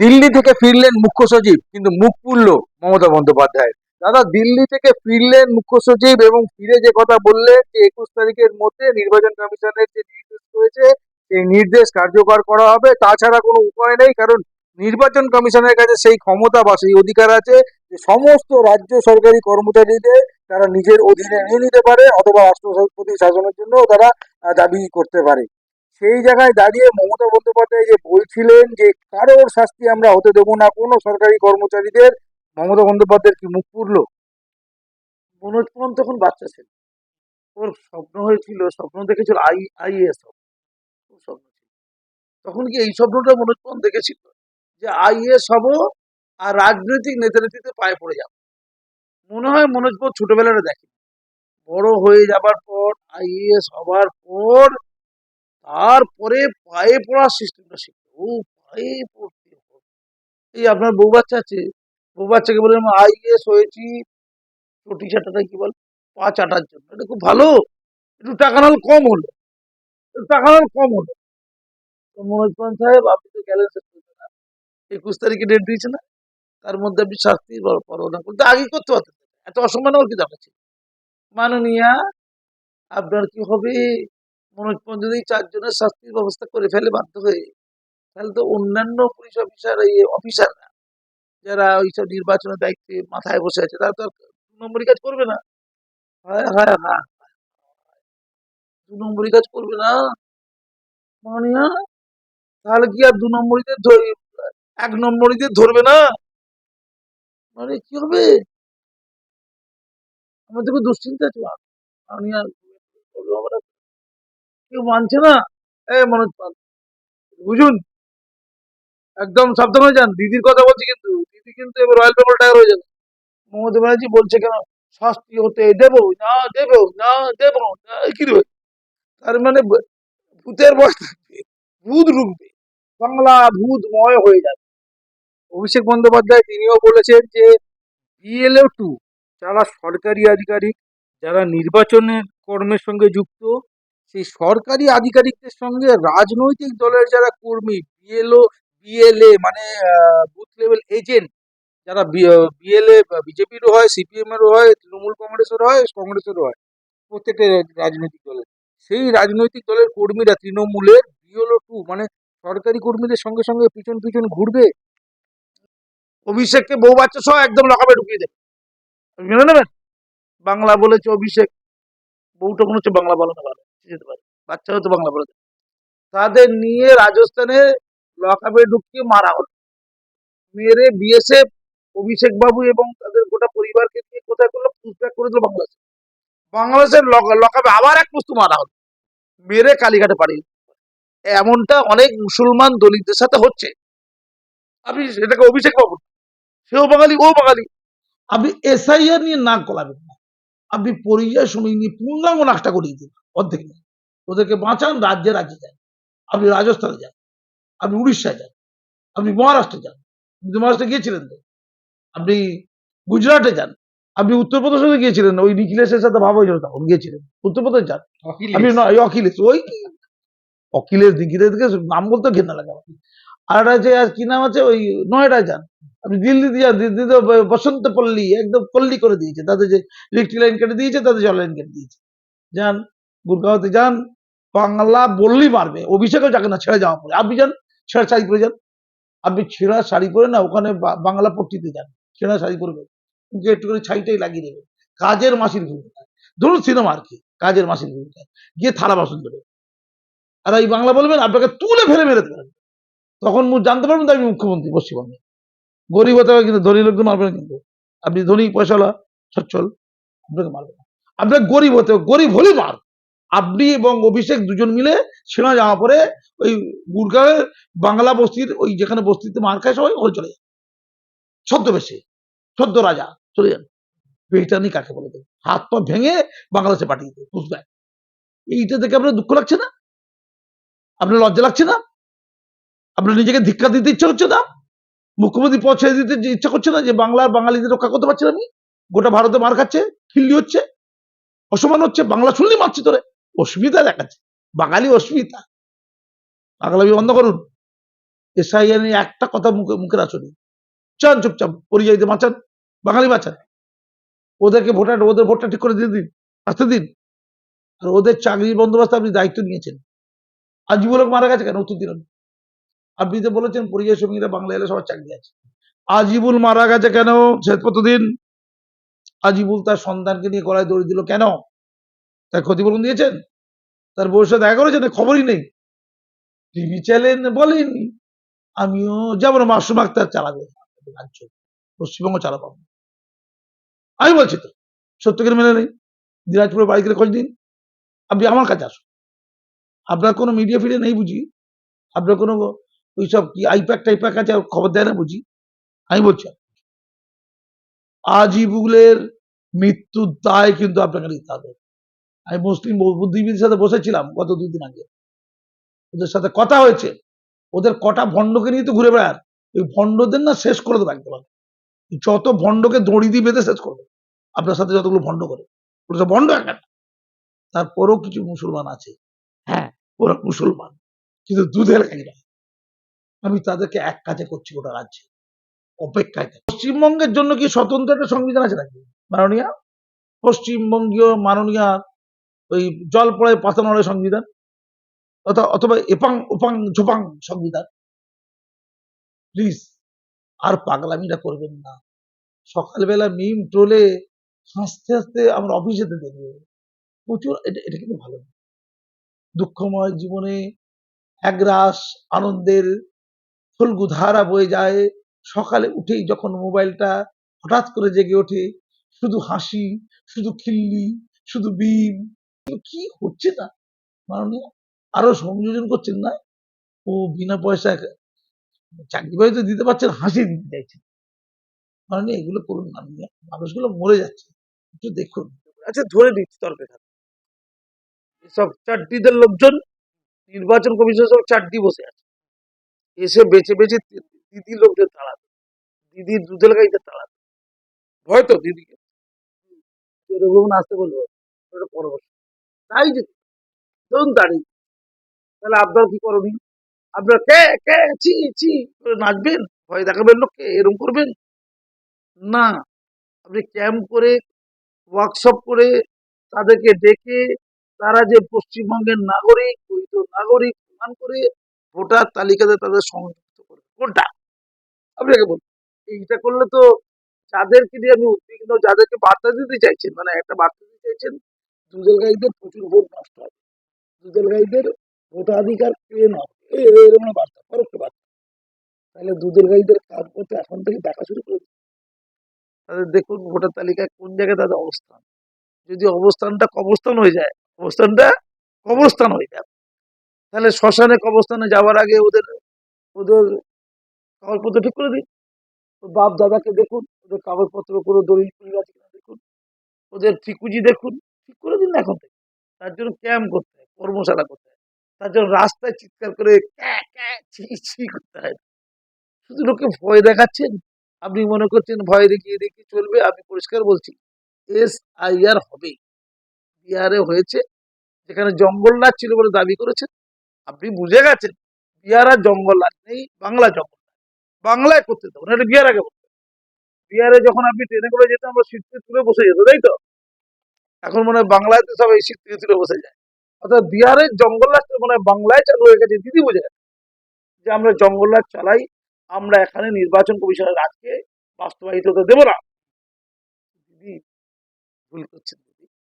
দিল্লি থেকে ফিরলেন মুখ্য সচিব, কিন্তু মুখ পুরল মমতা বন্দ্যোপাধ্যায় দাদা, দিল্লি থেকে ফিরলেন মুখ্য সচিব এবং ফিরে যে কথা বললেন যে একুশ তারিখের মধ্যে নির্বাচন কমিশনের যে নির্দেশ রয়েছে, সেই নির্দেশ কার্যকর করা হবে। তাছাড়া কোনো উপায় নেই, কারণ নির্বাচন কমিশনের কাছে সেই ক্ষমতা বা সেই অধিকার আছে যে সমস্ত রাজ্য সরকারি কর্মচারীদের তারা নিজের অধীনে নিয়ে নিতে পারে অথবা রাষ্ট্রপতি শাসনের জন্য তারা দাবি করতে পারে। সেই জায়গায় দাঁড়িয়ে মমতা বন্দ্যোপাধ্যায় যে বলছিলেন যে কারোর শাস্তি আমরা হতে দেবো না, কোনো সরকারি কর্মচারীদের, মমতা বন্দ্যোপাধ্যায়ের কি মুখ পুরলো মনোজ পন তখন বাচ্চা ছিল। ওর স্বপ্ন হয়েছিল, স্বপ্ন দেখেছিল আই আইএস স্বপ্ন ছিল। তখন কি এই স্বপ্নটা মনোজ পন দেখেছিল? যে আইএস হব আর রাজনৈতিক নেতা নেত্রীতে পায়ে পড়ে যাব। মনে হয় মনোজ পন ছোটবেলাটা দেখে বড় হয়ে যাবার পর আইএস হবার পর তারপরে পায়ে পড়ার সিস্টেমটা শিখবে ও পায়ে পড়তে। এই আপনার বউ বাচ্চা আছে, বউ বাচ্চাকে বলে আইএস হয়েছি, চটি চাটাটা কি বল, পা চাটার জন্য। এটা খুব ভালো। একটু টাকা নাল কম হলো। একটু টাকা নাল কম হলো। তো মনোজ পান সাহেব, আপনি তো গেলেন না একুশ তারিখে ডেট দিয়েছে না? তার মধ্যে আপনি শাস্তি পরোনা করতে আগে করতে পারতেন। এত অসম্মান আমার কি ছিল? মাননীয়া, আপনার কি হবে? মনোজ যদি চারজনের শাস্তির ব্যবস্থা করে ফেলে বাধ্য হয়ে, তাহলে তো অন্যান্য পুলিশ অফিসার, এই অফিসাররা যারা ওইসব নির্বাচনের দায়িত্বে মাথায় বসে আছে, তারা তো আর দু নম্বরই কাজ করবে না। হ্যাঁ হ্যাঁ হ্যাঁ দু নম্বরই কাজ করবে না? মানিয়া, তাহলে কি আর দু নম্বরীদের ধরে, এক নম্বরীদের ধরবে না? মানে কি হবে? খুব দুশ্চিন্তা আছে, মানিয়া। কেউ মানছে না? এ মনোজ পাল। বুঝুন? একদম সাবধান হয়ে যান। দিদির কথা বলছি কিন্তু। দিদি কিন্তু এবার রয়্যাল বেঙ্গল টায়ার হয়ে যাবে। মমতা ব্যানার্জি বলছে কেন? শাস্তি হতে দেব, না দেবো না দেবো, না, কি রে তার মানে ভূতের বয়স থাকবে ভূত ঢুকবে বাংলা ভূতময় হয়ে যাবে। অভিষেক বন্দ্যোপাধ্যায় তিনিও বলেছেন যে বিএলও টু যারা সরকারি আধিকারিক, যারা নির্বাচনের কর্মের সঙ্গে যুক্ত সেই সরকারি আধিকারিকদের সঙ্গে রাজনৈতিক দলের যারা কর্মী বিএলও বিএলএ মানে বুথ লেভেল এজেন্ট যারা বিএলএ বিজেপিরও হয় সিপিএম এরও হয়, তৃণমূল কংগ্রেসেরও হয় কংগ্রেসেরও হয়, প্রত্যেকটা রাজনৈতিক দলের। সেই রাজনৈতিক দলের কর্মীরা তৃণমূলের বিএলও টু মানে সরকারি কর্মীদের সঙ্গে সঙ্গে পিছন পিছন ঘুরবে, অভিষেককে বউ বাচ্চা সহ একদম লকাপে ঢুকিয়ে দেবে। মেনে নেবেন? বাংলা বলেছে অভিষেক, বউটা মনে হচ্ছে বাংলা বলে না ভালো যেতে পারে। বাচ্চাও তো বাংলা বলে তাদের নিয়ে রাজস্থানে লকাপে ঢুকিয়ে মারা হলো। মেরে বিএসএফ অভিষেক বাবু এবং তাদের গোটা পরিবারকে নিয়ে কোথায় করল? পুষব্যাক করে দিল বাংলাদেশ। বাংলাদেশের লক- লকাপে আবার এক পুস্তু মারা হলো। মেরে কালীঘাটে দিল। এমনটা অনেক মুসলমান দলিতদের সাথে হচ্ছে। আপনি সেটাকে অভিষেক বাবু। সেও বাঙালি, ও বাঙালি। আপনি এসআইআর নিয়ে নাক গলাবেন না। আপনি পরিযায় শ্রমিক নিয়ে পূর্ণাঙ্গ নাকটা করিয়ে দিন অর্ধেক ওদেরকে বাঁচান রাজ্যে রাজ্যে যান। আপনি রাজস্থানে যান আপনি উড়িষ্যায় যান আপনি মহারাষ্ট্রে যান। আপনি মহারাষ্ট্রে গিয়েছিলেন তো। আপনি গুজরাটে যান আপনি উত্তরপ্রদেশে গিয়েছিলেন ওই নিখিলেশের সাথে ভাব হয়েছিল তখন গিয়েছিলেন। উত্তরপ্রদেশ যান। আপনি অখিলেশ? ওই অখিলেশ দিঘিতে নাম বলতে ঘেন্না লাগে। আর একটা আছে কি নাম আছে, ওই নয়ডায় যান আপনি দিল্লিতে যান দিল্লিতে বসন্ত পল্লী, একদম পল্লী করে দিয়েছে। তাদের যে ইলেকট্রিক লাইন কেটে দিয়েছে তাদের জল লাইন কেটে দিয়েছে। যান গুরগাঁওতে যান বাংলা বললেই মারবে। অভিষেকও যাকে না, ছেড়ে যাওয়া পরে আপনি যান, ছেঁড়া শাড়ি পরে যান। আপনি ছেঁড়া শাড়ি পরে না, ওখানে বাংলা পট্টিতে যান। ছেঁড়া শাড়ি পরবে। একটু করে ছাইটাই লাগিয়ে দেবে। কাজের মাসির ভূমিকায় ধরুন সিনেমা আর কি, কাজের মাসির ভূমিকায় গিয়ে থালা বাসন দেবে আর এই বাংলা বলবেন, আপনাকে তুলে ফেলে মেরে দেবেন তখন জানতে পারবেন আমি মুখ্যমন্ত্রী পশ্চিমবঙ্গে। গরিব হতে কিন্তু, ধনী লোককে মারবে না কিন্তু। আপনি ধনী পয়সাওয়ালা, সচ্ছল, আপনাকে মারবে না। আপনাকে গরিব হতে গরিব হলে মার। আপনি এবং অভিষেক দুজন মিলে সেনা জামা পরে ওই গুরগাঁওয়ের বাংলা বস্তির, ওই যেখানে বস্তিতে মার খায় সবাই, ওখানে চলে যান। ছদ্মবেশে, ছদ্ম রাজা চলে যান। বেটানি কাকে বলে দেবে হাত পা ভেঙে বাংলাদেশে পাঠিয়ে দেবে বুঝবেন এইটা দেখে আপনার দুঃখ লাগছে না? আপনার লজ্জা লাগছে না? আপনার নিজেকে ধিক্কার দিতে ইচ্ছা হচ্ছে না? মুখ্যমন্ত্রী পদ ছেড়ে দিতে ইচ্ছা করছে না যে বাংলার বাঙালিদের রক্ষা করতে পারছেন আমি? গোটা ভারতে মার খাচ্ছে, খিল্লি হচ্ছে অসমান হচ্ছে, বাংলা শুনলেই মারছে তোরে। অসুবিধা দেখাচ্ছে। বাঙালি অসুবিধা। বাংলাবি বন্ধ করুন। এসআইআর নিয়ে একটা কথা মুখে মুখে আসনি চান, চুপচাপ, পরিযায়ীদের বাঁচান, বাঙালি বাঁচান। ওদেরকে ভোটার, ওদের ভোটটা ঠিক করে দিয়ে দিন, আসতে দিন। আর ওদের চাকরির বন্দোবস্ত আপনি দায়িত্ব নিয়েছেন। আজীবনক মারা গেছে কেন? উত্তর দিন আপনি। তো বলেছেন, পরিযায়ী শ্রমিকরা বাংলা এলে সবার চাকরি আছে। আজিবুল মারা গেছে কেন? শ্বেতপত্র দিন আজিবুল তার সন্তানকে নিয়ে গলায় দড়ি দিল কেন? তার ক্ষতিপূরণ দিয়েছেন? তার বউয়ের সাথে দেখা করেছেন খবরই নেই। টিভি চ্যানেল বলেনি আমিও যেমন মাসুম আক্তার চালাবে, রাজ্য, পশ্চিমবঙ্গ চালাবো। আমি। বলছি তো সত্যকের মেনে নেই, দিনাজপুরের বাড়ি করে খোঁজ দিন আপনি আমার কাছে আসুন। আপনার কোনো মিডিয়া ফিডে নেই বুঝি? আপনার কোনো ওইসব কি আইপ্যাক টাইপ্যাক আছে খবর দেয় না বুঝি? আমি বলছি, আজিবুলের মৃত্যুর দায় কিন্তু আপনাকে নিতে হবে। আমি মুসলিম বুদ্ধিজীবীদের সাথে বসেছিলাম গত দুই দিন আগে। ওদের সাথে কথা হয়েছে। ওদের কটা ভণ্ডকে নিয়ে তো ঘুরে বেড়ান। ওই ভণ্ডদের না শেষ করে দেবো একদম যত ভণ্ডকে দড়ি দিয়ে বেঁধে শেষ করবে। আপনার সাথে যতগুলো ভণ্ড করে। ওটা তো ভণ্ড একটা তারপরেও কিছু মুসলমান আছে। হ্যাঁ ওরা মুসলমান। কিন্তু দুধের না। আমি তাদেরকে এক কাজে করছি গোটা রাজ্যে। অপেক্ষায়। পশ্চিমবঙ্গের জন্য কি স্বতন্ত্র একটা সংবিধান আছে নাকি? মাননীয়? পশ্চিমবঙ্গীয় মাননীয় ওই জল পড়ায় পাতানোর সংবিধান? অথবা এপাং, ওপাং, ঝোপাং সংবিধান? প্লিজ, আর পাগলামিটা করবেন না। সকালবেলা মিম ট্রোলে হাসতে হাসতে আমরা অফিসে যেতে দেখব প্রচুর, এটা এটা কিন্তু ভালো। দুঃখময় জীবনে একরাশ আনন্দের ফলগু ধারা বয়ে যায়। সকালে উঠেই যখন মোবাইলটা হঠাৎ করে জেগে ওঠে, শুধু হাসি, শুধু খিল্লি, শুধু বিম কি হচ্ছে না? মাননীয় আরও সংযোজন করছেন না? ও বিনা পয়সা চাকরি বাকরি তো দিতে পারছেন হাসি দিতে চাইছেন। মাননীয়, এগুলো করুন মাননীয়। মানুষগুলো মরে যাচ্ছে। একটু দেখুন। আচ্ছা ধরে দিচ্ছি তর্কে সব চারটিদের লোকজন নির্বাচন কমিশন সব চারটি বসে আছে। এসে বেঁচে বেঁচে দিদি লোকদের তাড়াবে দিদির দুধের গাইতে তাড়াবে ভয় তো দিদিকে। বলব না আসতে বলব পরবর্তী তাই যে, ধরুন দাঁড়িয়ে। তাহলে আপনার কি করণীয় আপনার কে কে, ছি ছি, করে নাচবেন? ভয় দেখাবেন লোককে এরকম করবেন? না। আপনি ক্যাম্প করে ওয়ার্কশপ করে, তাদেরকে ডেকে, তারা যে পশ্চিমবঙ্গের নাগরিক নাগরিক, প্রমাণ করে ভোটার তালিকাতে তাদের সংযুক্ত করবে কোনটা? আপনাকে বলুন। এইটা করলে তো যাদেরকে নিয়ে আমি উদ্বিগ্ন, যাদেরকে বার্তা দিতে চাইছেন মানে একটা বার্তা দিতে চাইছেন, দুধের গাইদের প্রচুর ভোট নষ্ট হবে। দুধের গাইদের ভোটাধিকার পেয়ে না এরকম একটা বার্তা, পরোক্ষ বার্তা। তাহলে দুধের গাইদের কাজ করতে এখন থেকে দেখা শুরু করে। তাদের দেখুন ভোটার তালিকায় কোন জায়গায় তাদের অবস্থান। যদি অবস্থানটা কবরস্থান হয়ে যায়, অবস্থানটা কবরস্থান হয়ে যায়। তাহলে শ্মশানে কবরস্থানে যাওয়ার আগে ওদের ওদের কাগজপত্র ঠিক করে দিন। বাপ দাদাকে দেখুন, ওদের কাগজপত্র কোনো দলিল ফুলিল আছে কিনা দেখুন। ওদের ঠিকুজি দেখুন, ঠিক করে দিন না এখন থেকে। তার জন্য ক্যাম্প করতে হয়, কর্মশালা করতে হয়। তার জন্য রাস্তায় চিৎকার করে ছি ছি করতে হয়। শুধু লোককে ভয় দেখাচ্ছেন? আপনি মনে করছেন ভয় দেখিয়ে দেখিয়ে চলবে? আমি পরিষ্কার বলছি এস আই আর হবে বিহারে হয়েছে, যেখানে জঙ্গল রাজ ছিল বলে দাবি করেছেন আপনি বুঝে গেছেন বিহার আর জঙ্গল রাজ নেই বাংলা জঙ্গল। বাংলায় করতে দেবো না বিহার আগে বলতে। বিহারে যখন আপনি ট্রেনে করে যেতাম, আমরা সিট তুলে বসে যেত তাই তো? এখন মনে হয় বাংলায় তো সবাই সিট তুলে বসে যায়। অর্থাৎ বিহারের জঙ্গল রাজটা মনে হয় বাংলায় চালু হয়ে গেছে, দিদি বুঝে গেছে। যে আমরা জঙ্গল রাজ চালাই, আমরা এখানে নির্বাচন কমিশনের রাজকে বাস্তবায়িত দেবো না। দিদি ভুল করছেন।